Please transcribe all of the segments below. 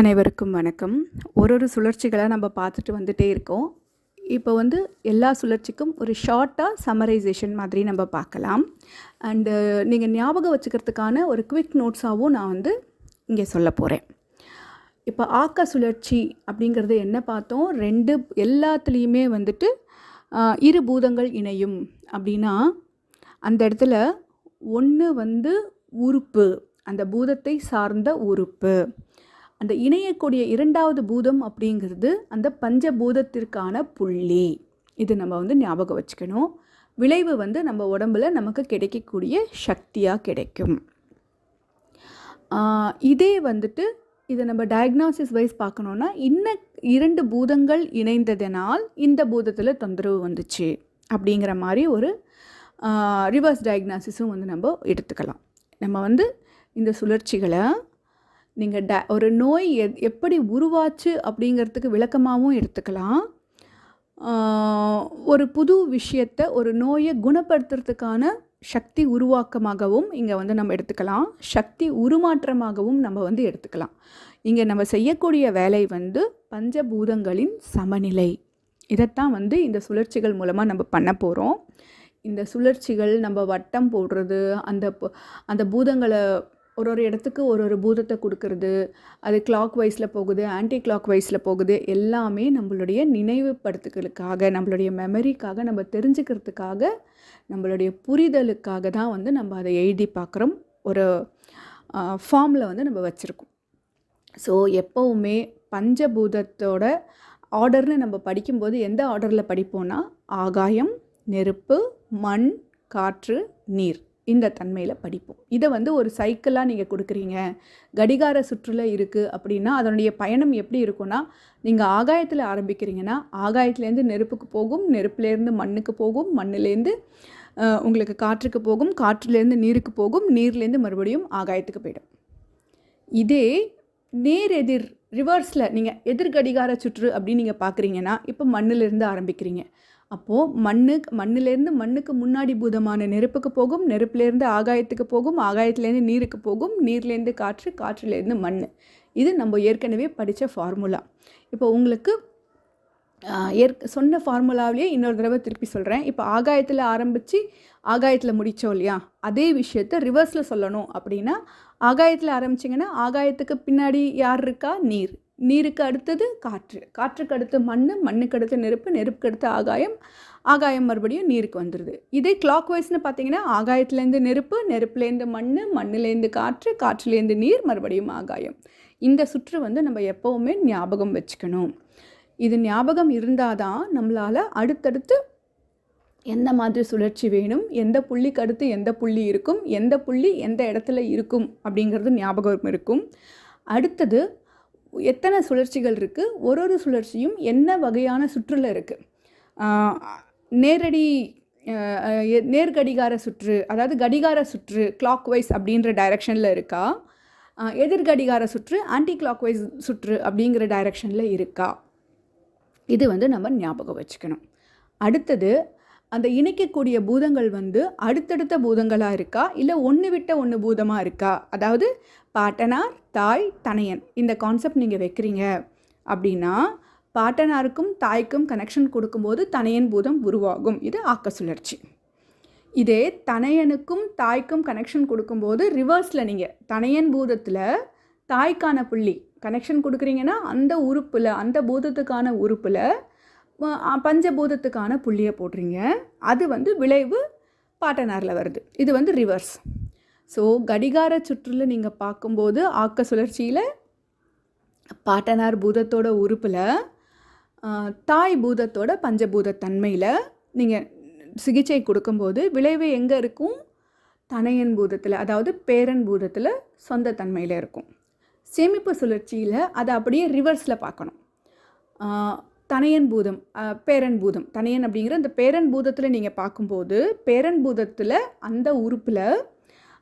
அனைவருக்கும் வணக்கம். ஒரு ஒரு சுழற்சிகளை நம்ம பார்த்துட்டு வந்துட்டே இருக்கோம். இப்போ வந்து எல்லா சுழற்சிக்கும் ஒரு ஷார்ட்டாக சம்மரைசேஷன் மாதிரி நம்ம பார்க்கலாம். அண்டு நீங்கள் ஞாபகம் வச்சுக்கிறதுக்கான ஒரு குவிக் நோட்ஸாகவும் நான் வந்து இங்கே சொல்ல போகிறேன் இப்போ ஆக்க சுழற்சி அப்படிங்கிறது என்ன பார்த்தோம்? ரெண்டு எல்லாத்துலேயுமே வந்துட்டு இரு பூதங்கள் இணையும் அப்படின்னா அந்த இடத்துல ஒன்று வந்து உறுப்பு அந்த பூதத்தை சார்ந்த உறுப்பு. அந்த இணையக்கூடிய இரண்டாவது பூதம் அப்படிங்கிறது அந்த பஞ்சபூதத்திற்கான புள்ளி. இது நம்ம வந்து ஞாபகம் வச்சுக்கணும். விளைவு வந்து நம்ம உடம்புல நமக்கு கிடைக்கக்கூடிய சக்தியாக கிடைக்கும். இதே வந்துட்டு இதை நம்ம டயக்னாசிஸ் வைஸ் பார்க்கணுன்னா இன்ன இரண்டு பூதங்கள் இணைந்ததனால் இந்த பூதத்தில் தொந்தரவு வந்துச்சு அப்படிங்கிற மாதிரி ஒரு ரிவர்ஸ் டயக்னாசிஸும் வந்து நம்ம எடுத்துக்கலாம். நம்ம வந்து இந்த சுழற்சிகளை நீங்கள் ட ஒரு நோய் எ- எப்படி உருவாச்சு அப்படிங்கிறதுக்கு விளக்கமாகவும் எடுத்துக்கலாம். ஒரு புது விஷயத்தை ஒரு நோயை குணப்படுத்துறதுக்கான சக்தி உருவாக்கமாகவும் இங்கே வந்து நம்ம எடுத்துக்கலாம். சக்தி உருமாற்றமாகவும் நம்ம வந்து எடுத்துக்கலாம். இங்கே நம்ம செய்யக்கூடிய வேலை வந்து பஞ்சபூதங்களின் சமநிலை. இதைத்தான் வந்து இந்த சுழற்சிகள் மூலமாக நம்ம பண்ண போகிறோம் இந்த சுழற்சிகள் நம்ம வட்டம் போடுறது அந்த அந்த பூதங்களை ஒரு ஒரு இடத்துக்கு ஒரு ஒரு பூதத்தை கொடுக்கறது அது கிளாக் வைஸில் போகுது ஆன்டி கிளாக் வைஸில் போகுது எல்லாமே நம்மளுடைய நினைவுபடுத்துகளுக்காக நம்மளுடைய மெமரிக்காக நம்ம தெரிஞ்சுக்கிறதுக்காக நம்மளுடைய புரிதலுக்காக தான் வந்து நம்ம அதை எழுதி பார்க்குறோம். ஒரு ஃபார்மில் வந்து நம்ம வச்சுருக்கோம். ஸோ எப்போவுமே பஞ்சபூதத்தோட ஆர்டர்னு நம்ம படிக்கும்போது எந்த ஆர்டரில் படிப்போம்னா ஆகாயம் நெருப்பு மண் காற்று நீர். இந்த தன்மையில் படிப்போம். இதை வந்து ஒரு சைக்கிளாக நீங்கள் கொடுக்குறீங்க. கடிகார சுற்றுல இருக்குது அப்படின்னா அதனுடைய பயணம் எப்படி இருக்கும்னா நீங்கள் ஆகாயத்தில் ஆரம்பிக்கிறீங்கன்னா ஆகாயத்துலேருந்து நெருப்புக்கு போகும் நெருப்புலேருந்து மண்ணுக்கு போகும் மண்ணுலேருந்து உங்களுக்கு காற்றுக்கு போகும் காற்றுலேருந்து நீருக்கு போகும் நீர்லேருந்து மறுபடியும் ஆகாயத்துக்கு போயிடும். இதே நேர் எதிர் ரிவர்ஸில் நீங்கள் எதிர்கடிகார சுற்று அப்படின்னு நீங்கள் பார்க்குறீங்கன்னா இப்போ மண்ணிலிருந்து ஆரம்பிக்கிறீங்க. அப்போது மண்ணு மண்ணிலேருந்து மண்ணுக்கு முன்னாடி பூதமான நெருப்புக்கு போகும் நெருப்புலேருந்து ஆகாயத்துக்கு போகும் ஆகாயத்துலேருந்து நீருக்கு போகும் நீர்லேருந்து காற்று காற்றுலேருந்து மண் இது நம்ம ஏற்கனவே படித்த ஃபார்முலா. இப்போ உங்களுக்கு ஏற்க சொன்ன ஃபார்முலாவிலேயே இன்னொரு தடவை திருப்பி சொல்கிறேன் இப்போ ஆகாயத்தில் ஆரம்பித்து ஆகாயத்தில் முடித்தோம் இல்லையா? அதே விஷயத்த ரிவர்ஸில் சொல்லணும் அப்படின்னா ஆகாயத்தில் ஆரம்பிச்சிங்கன்னா ஆகாயத்துக்கு பின்னாடி யார் இருக்கா? நீர். நீருக்கு அடுத்தது காற்று. காற்றுக்கு அடுத்து மண் மண்ணுக்கு அடுத்து நெருப்பு நெருப்புக்கு அடுத்து ஆகாயம். ஆகாயம் மறுபடியும் நீருக்கு வந்துடுது இதே கிளாக் வைஸ்னு பார்த்தீங்கன்னா ஆகாயத்துலேருந்து நெருப்பு நெருப்புலேருந்து மண் மண்ணுலேருந்து காற்று காற்றுலேருந்து நீர் மறுபடியும் ஆகாயம். இந்த சுற்று வந்து நம்ம எப்போவுமே ஞாபகம் வச்சுக்கணும். இது ஞாபகம் இருந்தால் தான் நம்மளால் அடுத்தடுத்து எந்த மாதிரி சுழற்சி வேணும் எந்த புள்ளிக்கு அடுத்து எந்த புள்ளி இருக்கும் எந்த புள்ளி எந்த இடத்துல இருக்கும் அப்படிங்கிறது ஞாபகம் இருக்கும். அடுத்தது எத்தனை சுழற்சிகள் இருக்குது ஒரு ஒரு சுழற்சியும் என்ன வகையான சுற்றில் இருக்குது நேரடி எ- நேர்கடிகார சுற்று அதாவது கடிகார சுற்று கிளாக் வைஸ் அப்படின்ற டைரக்ஷனில் இருக்கா? எதிர்கடிகார சுற்று ஆன்டி கிளாக் வைஸ் சுற்று அப்படிங்கிற டைரக்ஷனில் இருக்கா? இது வந்து நம்ம ஞாபகம் வச்சுக்கணும். அடுத்தது அந்த இணைக்கக்கூடிய பூதங்கள் வந்து அடுத்தடுத்த பூதங்களாக இருக்கா? இல்லை ஒன்று விட்ட ஒன்று பூதமாக இருக்கா? அதாவது பாட்டனார் தாய் தனையன். இந்த கான்செப்ட் நீங்கள் வைக்கிறீங்க அப்படின்னா பாட்டனாருக்கும் தாய்க்கும் கனெக்ஷன் கொடுக்கும்போது தனையன் பூதம் உருவாகும். இது ஆக்க சுழற்சி. இதே தனையனுக்கும் தாய்க்கும் கனெக்ஷன் கொடுக்கும்போது ரிவர்ஸில் நீங்கள் தனையன் பூதத்தில் தாய்க்கான புள்ளி கனெக்ஷன் கொடுக்குறீங்கன்னா அந்த உறுப்பில் அந்த பூதத்துக்கான உறுப்பில் பஞ்சபூதத்துக்கான புள்ளியை போடுறீங்க. அது வந்து விளைவு பாட்டனாரில் வருது. இது வந்து ரிவர்ஸ் ஸோ கடிகார சுற்றில் நீங்கள் பார்க்கும்போது ஆக்க சுழற்சியில் பாட்டனார் பூதத்தோட உறுப்பில் தாய் பூதத்தோட பஞ்சபூத தன்மையில் நீங்கள் சிகிச்சை கொடுக்கும்போது விளைவு எங்கே இருக்கும்? தனையன் பூதத்தில் அதாவது பேரன் பூதத்தில் சொந்த தன்மையில் இருக்கும். சேமிப்பு சுழற்சியில் அதை அப்படியே ரிவர்ஸில் பார்க்கணும் தனையன் பூதம் பேரன் பூதம். தனையன் அப்படிங்கிற அந்த பேரன் பூதத்தில் நீங்கள் பார்க்கும்போது பேரன் பூதத்தில் அந்த உறுப்பில்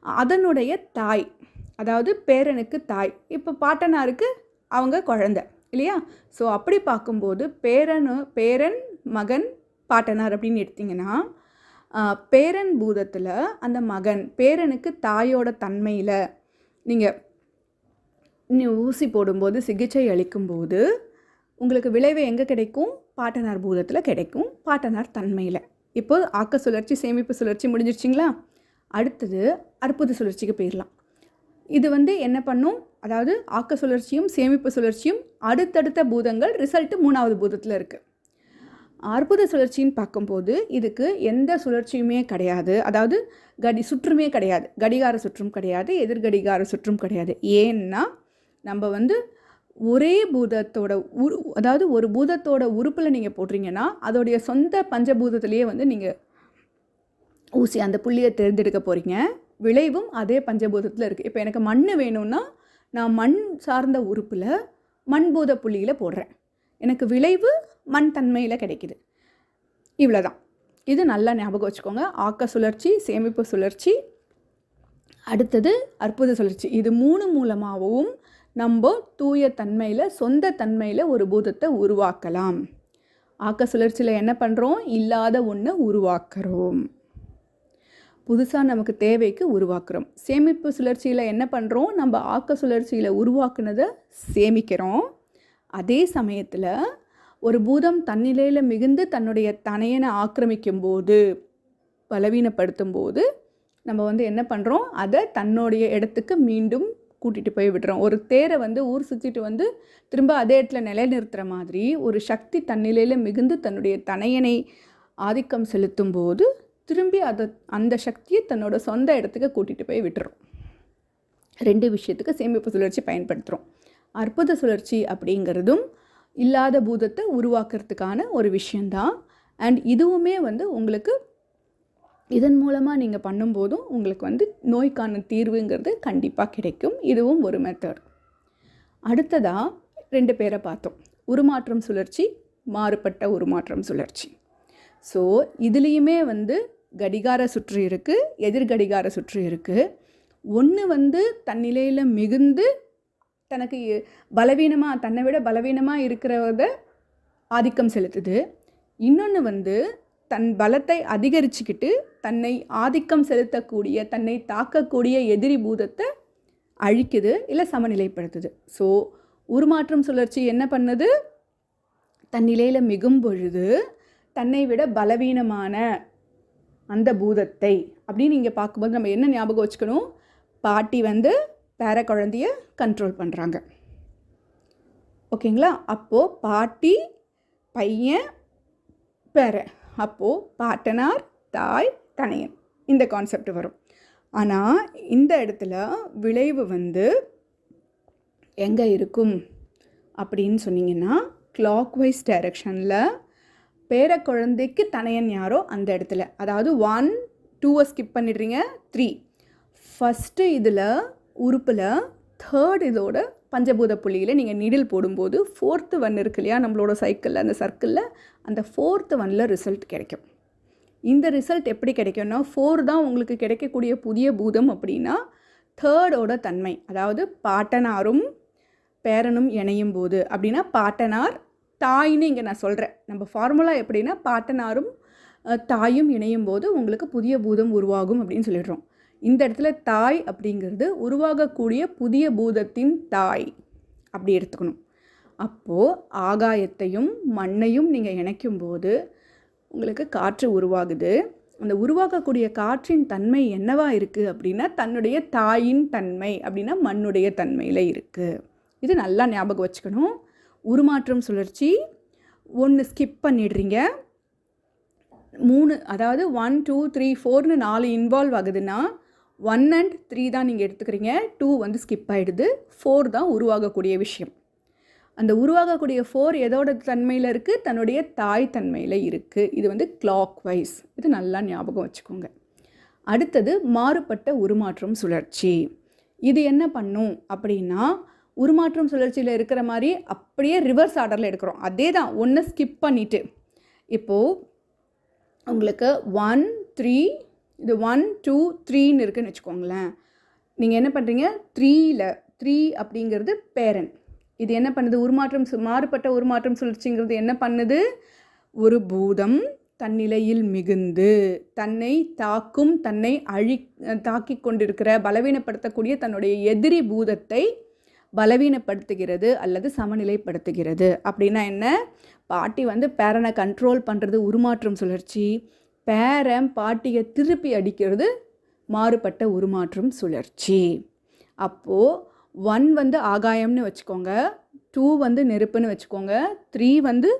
அதனுடைய தாய் அதாவது பேரனுக்கு தாய். இப்போ பாட்டனாருக்கு அவங்க குழந்த இல்லையா? ஸோ அப்படி பார்க்கும்போது பேரனு பேரன் மகன் பாட்டனார் அப்படின்னு எடுத்திங்கன்னா பேரன் பூதத்தில் அந்த மகன் பேரனுக்கு தாயோட தன்மையில் நீங்கள் நீ ஊசி போடும்போது சிகிச்சை அளிக்கும்போது உங்களுக்கு விளைவு எங்கே கிடைக்கும்? பாட்டனார் பூதத்தில் கிடைக்கும். பாட்டனார் தன்மையில். இப்போ ஆக்க சுழற்சி சேமிப்பு சுழற்சி முடிஞ்சிருச்சிங்களா? அடுத்தது அற்புத சுழற்சிக்கு போயிடலாம் இது வந்து என்ன பண்ணும்? அதாவது ஆக்க சுழற்சியும் சேமிப்பு சுழற்சியும் அடுத்தடுத்த பூதங்கள் ரிசல்ட்டு மூணாவது பூதத்தில் இருக்குது அற்புத சுழற்சின்னு பார்க்கும்போது இதுக்கு எந்த சுழற்சியுமே கிடையாது. அதாவது கடி சுற்றுமே கிடையாது. கடிகார சுற்றும் கிடையாது. எதிர்கடிகார சுற்றும் கிடையாது. ஏன்னா நம்ம வந்து ஒரே பூதத்தோட உரு அதாவது ஒரு பூதத்தோட உறுப்பில் நீங்கள் போடுறீங்கன்னா அதோடைய சொந்த பஞ்சபூதத்திலேயே வந்து நீங்கள் ஊசி அந்த புள்ளியை தேர்ந்தெடுக்க போகிறீங்க விளைவும் அதே பஞ்சபூதத்தில் இருக்குது இப்போ எனக்கு மண் வேணும்னா நான் மண் சார்ந்த உறுப்பில் மண்பூத புள்ளியில் போடுறேன். எனக்கு விளைவு மண் தன்மையில் கிடைக்குது. இவ்வளோதான் இது நல்லா ஞாபகம் வச்சுக்கோங்க. ஆக்க சுழற்சி சேமிப்பு சுழற்சி. அடுத்தது அற்புத சுழற்சி. இது மூணு மூலமாகவும் நம்ம தூய தன்மையில் சொந்த தன்மையில் ஒரு பூதத்தை உருவாக்கலாம். ஆக்க சுழற்சியில் என்ன பண்ணுறோம் இல்லாத ஒன்றை உருவாக்குறோம். புதுசாக நமக்கு தேவைக்கு உருவாக்குறோம். சேமிப்பு சுழற்சியில் என்ன பண்ணுறோம் நம்ம ஆக்க சுழற்சியில் உருவாக்குனதை சேமிக்கிறோம். அதே சமயத்தில் ஒரு பூதம் தன்னிலையில் மிகுந்து தன்னுடைய தனையனை ஆக்கிரமிக்கும் போது பலவீனப்படுத்தும் போது நம்ம வந்து என்ன பண்ணுறோம் அதை தன்னுடைய இடத்துக்கு மீண்டும் கூட்டிகிட்டு போய் விடுறோம். ஒரு தேரை வந்து ஊர் சுற்றிட்டு வந்து திரும்ப அதே இடத்துல நிலைநிறுத்துகிற மாதிரி ஒரு சக்தி தன்னிலையில் மிகுந்து தன்னுடைய தனையனை ஆதிக்கம் செலுத்தும் போது திரும்பி அதை அந்த சக்தியை தன்னோட சொந்த இடத்துக்கு கூட்டிகிட்டு போய் விட்டுறோம். ரெண்டு விஷயத்துக்கு சேமிப்பு சுழற்சி பயன்படுத்துகிறோம் அற்புத சுழற்சி அப்படிங்கிறதும் இல்லாத பூதத்தை உருவாக்குறதுக்கான ஒரு விஷயந்தான் அண்ட் இதுவுமே வந்து உங்களுக்கு இதன் மூலமாக நீங்கள் பண்ணும்போதும் உங்களுக்கு வந்து நோய்க்கான தீர்வுங்கிறது கண்டிப்பாக கிடைக்கும். இதுவும் ஒரு மெத்தட் அடுத்ததாக ரெண்டு பேரை பார்த்தோம். உருமாற்றம் சுழற்சி மாறுபட்ட உருமாற்றம் சுழற்சி. ஸோ இதுலேயுமே வந்து கடிகார சுற்று இருக்குது எதிர்கடிகார சுற்று இருக்குது ஒன்று வந்து தன்னிலையில் மிகுந்து தனக்கு பலவீனமாக தன்னை விட பலவீனமாக இருக்கிறத ஆதிக்கம் செலுத்துது. இன்னொன்று வந்து தன் பலத்தை அதிகரிச்சுக்கிட்டு தன்னை ஆதிக்கம் செலுத்தக்கூடிய தன்னை தாக்கக்கூடிய எதிரி பூதத்தை அழிக்குது இல்லை சமநிலைப்படுத்துது. ஸோ உருமாற்றம் சுழற்சி என்ன பண்ணுது? தன் நிலையில் மிகும் பொழுது தன்னை விட பலவீனமான அந்த பூதத்தை அப்படின்னு நீங்கள் பார்க்கும்போது நம்ம என்ன ஞாபகம் வச்சுக்கணும்? பாட்டி வந்து பேர குழந்தைய கண்ட்ரோல் பண்ணுறாங்க ஓகேங்களா அப்போது பாட்டி பையன் பேரை அப்போது பாட்டனார் தாய் தனையன். இந்த கான்செப்ட் வரும். ஆனால் இந்த இடத்துல விளைவு வந்து எங்கே இருக்கும் அப்படின்னு சொன்னீங்கன்னா கிளாக் வைஸ் டைரக்ஷனில் பேர குழந்தைக்கு தனையன் யாரோ அந்த இடத்துல. அதாவது ஒன் டூவை ஸ்கிப் பண்ணிடுறீங்க த்ரீ ஃபஸ்ட்டு இதில் உறுப்பில் தேர்ட் இதோட பஞ்சபூத புள்ளியில் நீங்கள் நீடில் போடும்போது ஃபோர்த்து ஒன் இருக்கு இல்லையா நம்மளோட சைக்கிளில் அந்த சர்க்கிளில் அந்த ஃபோர்த்து ஒனில் ரிசல்ட் கிடைக்கும். இந்த ரிசல்ட் எப்படி கிடைக்கும்னா ஃபோர் தான் உங்களுக்கு கிடைக்கக்கூடிய புதிய பூதம் அப்படின்னா தேர்டோட தன்மை அதாவது பாட்டனாரும் பேரனும் இணையும் போது. அப்படின்னா பாட்டனார் தாயின்னு இங்கே நான் சொல்கிறேன் நம்ம ஃபார்முலா எப்படின்னா பாட்டனாரும் தாயும் இணையும் போது உங்களுக்கு புதிய பூதம் உருவாகும் அப்படின்னு சொல்லிடுறோம். இந்த இடத்துல தாய் அப்படிங்கிறது உருவாகக்கூடிய புதிய பூதத்தின் தாய். அப்படி எடுத்துக்கணும். அப்போது ஆகாயத்தையும் மண்ணையும் நீங்கள் இணைக்கும் போது உங்களுக்கு காற்று உருவாகுது. அந்த உருவாக்கக்கூடிய காற்றின் தன்மை என்னவா இருக்குது அப்படின்னா தன்னுடைய தாயின் தன்மை அப்படின்னா மண்ணுடைய தன்மையில் இருக்குது இது நல்லா ஞாபகம் வச்சுக்கணும். உருமாற்றம் சுழற்சி. ஒன்று ஸ்கிப் பண்ணிடுறீங்க. மூணு அதாவது ஒன் டூ த்ரீ ஃபோர்னு நாலு இன்வால்வ் ஆகுதுன்னா ஒன் அண்ட் த்ரீ தான் நீங்கள் எடுத்துக்கிறீங்க. டூ வந்து ஸ்கிப் ஆகிடுது ஃபோர் தான் உருவாகக்கூடிய விஷயம். அந்த உருவாகக்கூடிய ஃபோர் எதோட தன்மையில் இருக்குது தன்னுடைய தாய் தன்மையில் இருக்குது இது வந்து கிளாக் வைஸ் இது நல்லா ஞாபகம் வச்சுக்கோங்க. அடுத்தது மாறுபட்ட உருமாற்றம் சுழற்சி. இது என்ன பண்ணும் அப்படின்னா உருமாற்றம் சுழற்சியில் இருக்கிற மாதிரி அப்படியே ரிவர்ஸ் ஆர்டரில் எடுக்கிறோம். அதே தான் ஒன்று ஸ்கிப் பண்ணிவிட்டு இப்போது உங்களுக்கு ஒன் த்ரீ இது ஒன் டூ த்ரீன்னு இருக்குன்னு வச்சுக்கோங்களேன். நீங்கள் என்ன பண்ணுறீங்க த்ரீயில் த்ரீ அப்படிங்கிறது பேரன் இது என்ன பண்ணுது? உருமாற்றம் சு- மாறுபட்ட உருமாற்றம் சுழற்சிங்கிறது என்ன பண்ணுது? ஒரு பூதம் தன்னிலையில் மிகுந்து தன்னை தாக்கும் தன்னை அழி தாக்கி கொண்டிருக்கிற பலவீனப்படுத்தக்கூடிய தன்னுடைய எதிரி பூதத்தை பலவீனப்படுத்துகிறது அல்லது சமநிலைப்படுத்துகிறது. அப்படின்னா என்ன? பாட்டி வந்து பேரனை கண்ட்ரோல் பண்ணுறது உருமாற்றம் சுழற்சி பேரன் பாட்டியை திருப்பி அடிக்கிறது மாறுபட்ட உருமாற்றம் சுழற்சி. அப்போது ஒன் வந்து ஆகாயம்னு வச்சுக்கோங்க டூ வந்து நெருப்புன்னு வச்சுக்கோங்க த்ரீ வந்து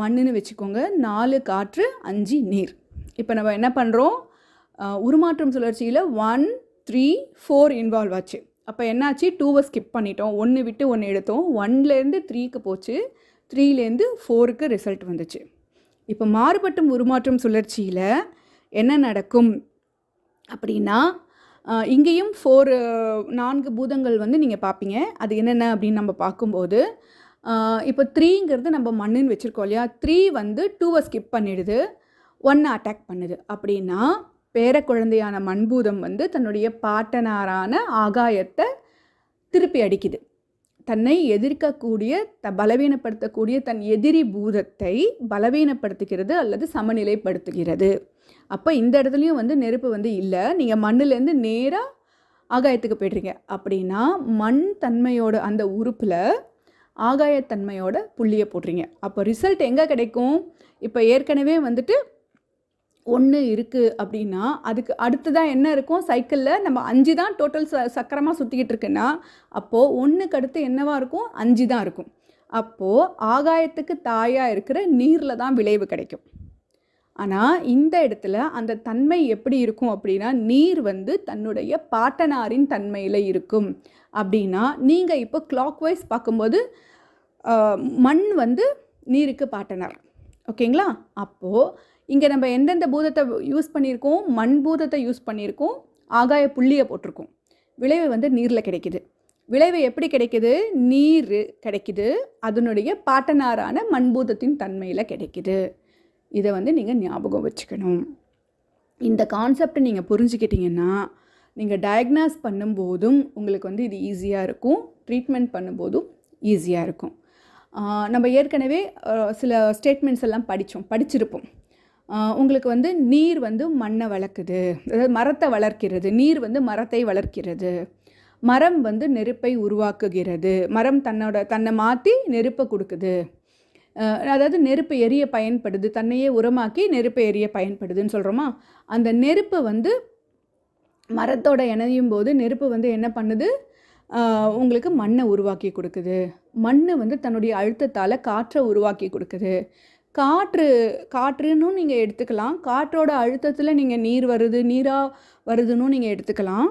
மண்ணுன்னு வச்சுக்கோங்க நாலு காற்று அஞ்சு நீர். இப்போ நம்ம என்ன பண்ணுறோம் உருமாற்றம் சுழற்சியில் ஒன் த்ரீ ஃபோர் இன்வால்வ் ஆச்சு. அப்போ என்னாச்சு? டூவை ஸ்கிப் பண்ணிட்டோம். ஒன்று விட்டு ஒன்று எடுத்தோம். ஒன்லேருந்து த்ரீக்கு போச்சு. த்ரீலேருந்து ஃபோருக்கு ரிசல்ட் வந்துச்சு. இப்போ மாறுபட்டும் உருமாற்றம் சுழற்சியில் என்ன நடக்கும் அப்படின்னா இங்கேயும் ஃபோர் நான்கு பூதங்கள் வந்து நீங்கள் பார்ப்பீங்க அது என்னென்ன அப்படின்னு நம்ம பார்க்கும்போது இப்போ த்ரீங்கிறது நம்ம மண்ணுன்னு வச்சுருக்கோம் இல்லையா? த்ரீ வந்து டூவை ஸ்கிப் பண்ணிடுது ஒன்னை அட்டாக் பண்ணுது. அப்படின்னா பேர குழந்தையான மண்பூதம் வந்து தன்னுடைய பாட்டனாரான ஆகாயத்தை திருப்பி அடிக்குது. தன்னை எதிர்க்கக்கூடிய த பலவீனப்படுத்தக்கூடிய தன் எதிரி பூதத்தை பலவீனப்படுத்துகிறது அல்லது சமநிலைப்படுத்துகிறது. அப்போ இந்த இடத்துலையும் வந்து நெருப்பு வந்து இல்லை. நீங்கள் மண்ணுலேருந்து நேராக ஆகாயத்துக்கு போய்ட்றீங்க. அப்படின்னா மண் தன்மையோட அந்த உறுப்பில் ஆகாயத்தன்மையோட புள்ளியை போடுறீங்க அப்போ ரிசல்ட் எங்கே கிடைக்கும்? இப்போ ஏற்கனவே வந்துட்டு ஒன்று இருக்குது அப்படின்னா அதுக்கு அடுத்ததாக என்ன இருக்கும்? சைக்கிளில் நம்ம அஞ்சு தான் டோட்டல் ச சக்கரமாக சுற்றிக்கிட்டு இருக்குன்னா அப்போது ஒன்றுக்கு அடுத்து என்னவாக இருக்கும்? அஞ்சு தான் இருக்கும். அப்போது ஆகாயத்துக்கு தாயாக இருக்கிற நீரில் தான் விளைவு கிடைக்கும். ஆனால் இந்த இடத்துல அந்த தன்மை எப்படி இருக்கும் அப்படின்னா நீர் வந்து தன்னுடைய பாட்டனாரின் தன்மையில் இருக்கும். அப்படின்னா நீங்கள் இப்போ கிளாக் வைஸ் பார்க்கும்போது மண் வந்து நீருக்கு பாட்டனார். ஓகேங்களா? அப்போது இங்கே நம்ம எந்தெந்த பூதத்தை யூஸ் பண்ணியிருக்கோம்? மண் பூதத்தை யூஸ் பண்ணியிருக்கோம். ஆகாய புள்ளியை போட்டிருக்கோம். விளைவு வந்து நீரில் கிடைக்குது. விளைவு எப்படி கிடைக்குது? நீர் கிடைக்குது. அதனுடைய பாட்டனாரான மண்பூதத்தின் தன்மையில் கிடைக்குது. இதை வந்து நீங்கள் ஞாபகம் வச்சுக்கணும். இந்த கான்செப்டை நீங்கள் புரிஞ்சுக்கிட்டீங்கன்னா நீங்கள் டயக்னாஸ் பண்ணும்போதும் உங்களுக்கு வந்து இது ஈஸியாக இருக்கும். ட்ரீட்மெண்ட் பண்ணும்போதும் ஈஸியாக இருக்கும். நம்ம ஏற்கனவே சில ஸ்டேட்மெண்ட்ஸ் எல்லாம் படித்தோம் படிச்சிருப்போம். உங்களுக்கு வந்து நீர் வந்து மண்ணை வளர்க்குது. அதாவது மரத்தை வளர்க்கிறது. நீர் வந்து மரத்தை வளர்க்கிறது. மரம் வந்து நெருப்பை உருவாக்குகிறது. மரம் தன்னோட தன்னை மாற்றி நெருப்பை கொடுக்குது. அதாவது நெருப்பு எரிய பயன்படுது. தன்னையே உரமாக்கி நெருப்பு எரிய பயன்படுதுன்னு சொல்கிறோமா அந்த நெருப்பு வந்து மரத்தோட இணையும் போது நெருப்பு வந்து என்ன பண்ணுது? உங்களுக்கு மண்ணை உருவாக்கி கொடுக்குது. மண் வந்து தன்னுடைய அழுத்தத்தால் காற்றை உருவாக்கி கொடுக்குது. காற்று காற்றுன்னு நீங்கள் எடுத்துக்கலாம். காற்றோட அழுத்தத்தில் நீங்கள் நீர் வருது நீராக வருதுன்னு நீங்கள் எடுத்துக்கலாம்.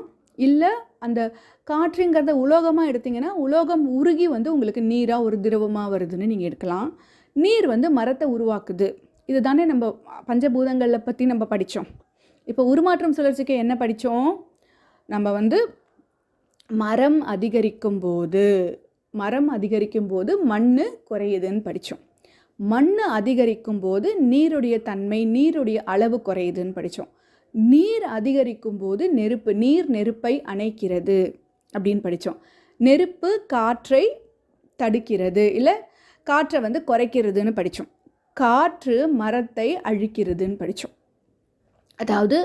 இல்லை அந்த காற்றுங்கிறத உலோகமாக எடுத்தீங்கன்னா உலோகம் உருகி வந்து உங்களுக்கு நீராக ஒரு திரவமாக வருதுன்னு நீங்கள் எடுக்கலாம். நீர் வந்து மரத்தை உருவாக்குது. இது தானே நம்ம பஞ்சபூதங்களில் பற்றி நம்ம படித்தோம் இப்போ உருமாற்றம் சுழற்சிக்கு என்ன படித்தோம் நம்ம வந்து மரம் அதிகரிக்கும் போது மரம் அதிகரிக்கும் போது மண் குறையுதுன்னு படித்தோம் மண் அதிகரிக்கும் போது நீருடைய தன்மை நீருடைய அளவு குறையுதுன்னு படித்தோம் நீர் அதிகரிக்கும் போது நெருப்பு நீர் நெருப்பை அணைக்கிறது அப்படின்னு படித்தோம் நெருப்பு காற்றை தடுக்கிறது இல்லை காற்றை வந்து குறைக்கிறதுன்னு படித்தோம் காற்று மரத்தை அழிக்கிறதுன்னு படித்தோம் அதாவது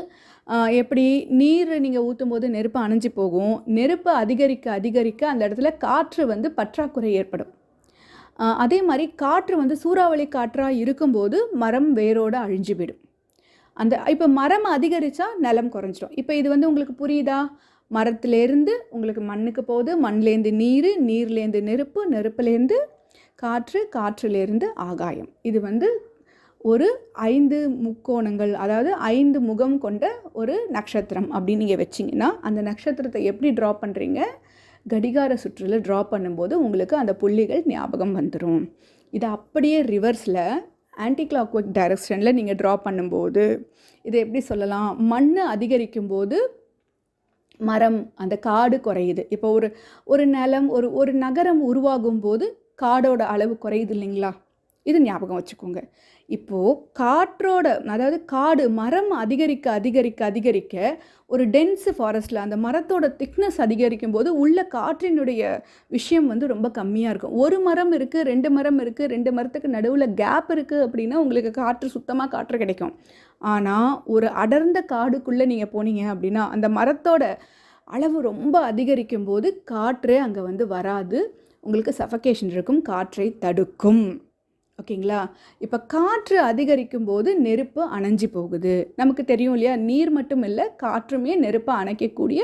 எப்படி நீர் நீங்கள் ஊற்றும் போது நெருப்பு அணைஞ்சு போகும். நெருப்பு அதிகரிக்க அதிகரிக்க அந்த இடத்துல காற்று வந்து பற்றாக்குறை ஏற்படும். அதே மாதிரி காற்று வந்து சூறாவளி காற்றாக இருக்கும்போது மரம் வேரோடு அழிஞ்சு போயிடும் அந்த இப்போ மரம் அதிகரித்தா நிலம் குறைஞ்சிடும். இப்போ இது வந்து உங்களுக்கு புரியுதா? மரத்துலேருந்து உங்களுக்கு மண்ணுக்கு போகுது மண்லேருந்து நீர் நீர்லேருந்து நெருப்பு நெருப்புலேருந்து காற்று காற்றுலேருந்து ஆகாயம். இது வந்து ஒரு ஐந்து முக்கோணங்கள் அதாவது ஐந்து முகம் கொண்ட ஒரு நட்சத்திரம் அப்படின்னு நீங்கள் வச்சிங்கன்னா அந்த நட்சத்திரத்தை எப்படி ட்ரா பண்ணுறீங்க கடிகார சுற்றில் ட்ரா பண்ணும்போது உங்களுக்கு அந்த புள்ளிகள் ஞாபகம் வந்துடும் இதை அப்படியே ரிவர்ஸில் ஆன்டி கிளாக் ஒர்க் டைரக்ஷனில் நீங்கள் ட்ரா பண்ணும்போது இதை எப்படி சொல்லலாம்? மண் அதிகரிக்கும் போது மரம் அந்த காடு குறையுது. இப்போ ஒரு ஒரு நிலம் ஒரு ஒரு நகரம் உருவாகும் போது காடோட அளவு குறையுது இல்லைங்களா? இது ஞாபகம் வச்சுக்கோங்க. இப்போது காற்றோட அதாவது காடு மரம் அதிகரிக்க அதிகரிக்க அதிகரிக்க ஒரு டென்ஸ் ஃபாரஸ்ட்டில் அந்த மரத்தோட திக்னஸ் அதிகரிக்கும் போது உள்ள காற்றினுடைய விஷயம் வந்து ரொம்ப கம்மியாக இருக்கும். ஒரு மரம் இருக்குது ரெண்டு மரம் இருக்குது ரெண்டு மரத்துக்கு நடுவில் கேப் இருக்குது அப்படின்னா உங்களுக்கு காற்று சுத்தமாக காற்று கிடைக்கும். ஆனால் ஒரு அடர்ந்த காடுக்குள்ளே நீங்கள் போனீங்க அப்படின்னா அந்த மரத்தோட அளவு ரொம்ப அதிகரிக்கும் போது காற்றே அங்கே வந்து வராது. உங்களுக்கு சஃபகேஷன் இருக்கும் காற்றை தடுக்கும். ஓகேங்களா? இப்போ காற்று அதிகரிக்கும் போது நெருப்பு அணைஞ்சு போகுது. நமக்கு தெரியும் இல்லையா? நீர் மட்டும் இல்லை காற்றுமே நெருப்பை அணைக்கக்கூடிய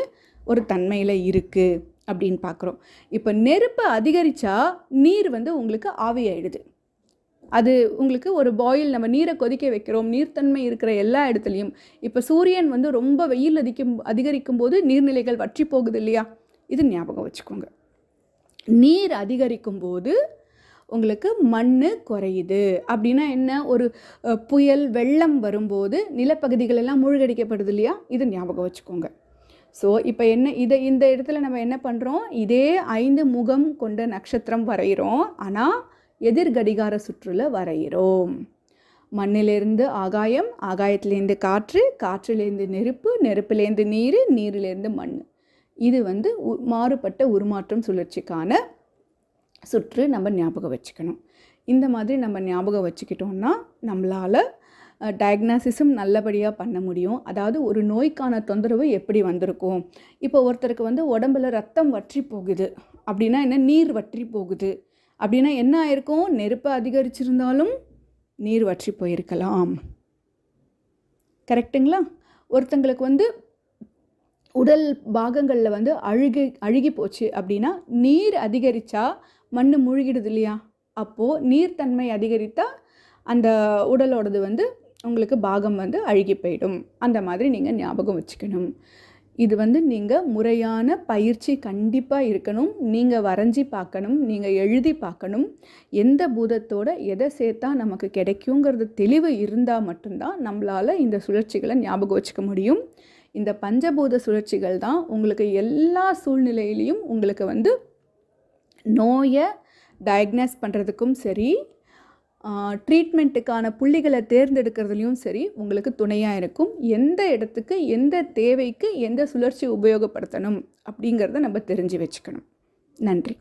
ஒரு தன்மையில் இருக்குது அப்படின்னு பார்க்குறோம் இப்போ நெருப்பு அதிகரித்தா நீர் வந்து உங்களுக்கு ஆவியாயிடுது. அது உங்களுக்கு ஒரு பாயில் நம்ம நீரை கொதிக்க வைக்கிறோம் நீர்த்தன்மை இருக்கிற எல்லா இடத்துலையும். இப்போ சூரியன் வந்து ரொம்ப வெயில் அதிகம் அதிகரிக்கும் போது நீர்நிலைகள் வற்றி போகுது இல்லையா? இது ஞாபகம் வச்சுக்கோங்க. நீர் அதிகரிக்கும் போது உங்களுக்கு மண் குறையுது. அப்படின்னா என்ன? ஒரு புயல் வெள்ளம் வரும்போது நிலப்பகுதிகள் எல்லாம் மூழ்கடிக்கப்படுது இல்லையா? இது ஞாபகம் வச்சுக்கோங்க. ஸோ இப்போ என்ன இதை இந்த இடத்துல நம்ம என்ன பண்ணுறோம் இதே ஐந்து முகம் கொண்ட நட்சத்திரம் வரைகிறோம் ஆனால் எதிர் கடிகார சுற்றுல வரைகிறோம் மண்ணிலேருந்து ஆகாயம் ஆகாயத்திலேருந்து காற்று காற்றிலேருந்து நெருப்பு நெருப்பிலேருந்து நீர் நீரிலேருந்து மண். இது வந்து உ- மாறுபட்ட உருமாற்றம் சுழற்சிக்கான சுற்று நம்ம ஞாபகம் வச்சுக்கணும். இந்த மாதிரி நம்ம ஞாபகம் வச்சுக்கிட்டோம்னா நம்மளால் டயக்னாசிஸும் நல்லபடியாக பண்ண முடியும். அதாவது ஒரு நோய்க்கான தொந்தரவு எப்படி வந்திருக்கும்? இப்போ ஒருத்தருக்கு வந்து உடம்புல ரத்தம் வற்றி போகுது. அப்படின்னா என்ன? நீர் வற்றி போகுது. அப்படின்னா என்ன ஆயிருக்கும்? நெருப்பு அதிகரிச்சிருந்தாலும் நீர் வற்றி போயிருக்கலாம். கரெக்ட்டுங்களா? ஒருத்தங்களுக்கு வந்து உடல் பாகங்களில் வந்து அழுகி அழுகி போச்சு அப்படின்னா நீர் அதிகரித்தா மண் மூழ்கிடுது இல்லையா? அப்போது நீர்த்தன்மை அதிகரித்தால் அந்த உடலோடது வந்து உங்களுக்கு பாகம் வந்து அழுகி போயிடும். அந்த மாதிரி நீங்கள் ஞாபகம் வச்சுக்கணும். இது வந்து நீங்கள் முறையான பயிற்சி கண்டிப்பாக இருக்கணும். நீங்கள் வரைஞ்சி பார்க்கணும். நீங்கள் எழுதி பார்க்கணும். எந்த பூதத்தோட எதை சேர்த்தா நமக்கு கிடைக்குங்கிறது தெளிவு இருந்தால் மட்டும்தான் நம்மளால் இந்த சுழற்சிகளை ஞாபகம் வச்சுக்க முடியும். இந்த பஞ்சபூத சுழற்சிகள் தான் உங்களுக்கு எல்லா சூழ்நிலையிலையும் உங்களுக்கு வந்து நோயை டயக்னஸ் பண்ணுறதுக்கும் சரி ட்ரீட்மெண்ட்டுக்கான புள்ளிகளை தேர்ந்தெடுக்கிறதுலையும் சரி உங்களுக்கு துணையாக இருக்கும். எந்த இடத்துக்கு எந்த தேவைக்கு எந்த சுழற்சி உபயோகப்படுத்தணும் அப்படிங்கிறத நம்ம தெரிஞ்சு வச்சுக்கணும். நன்றி.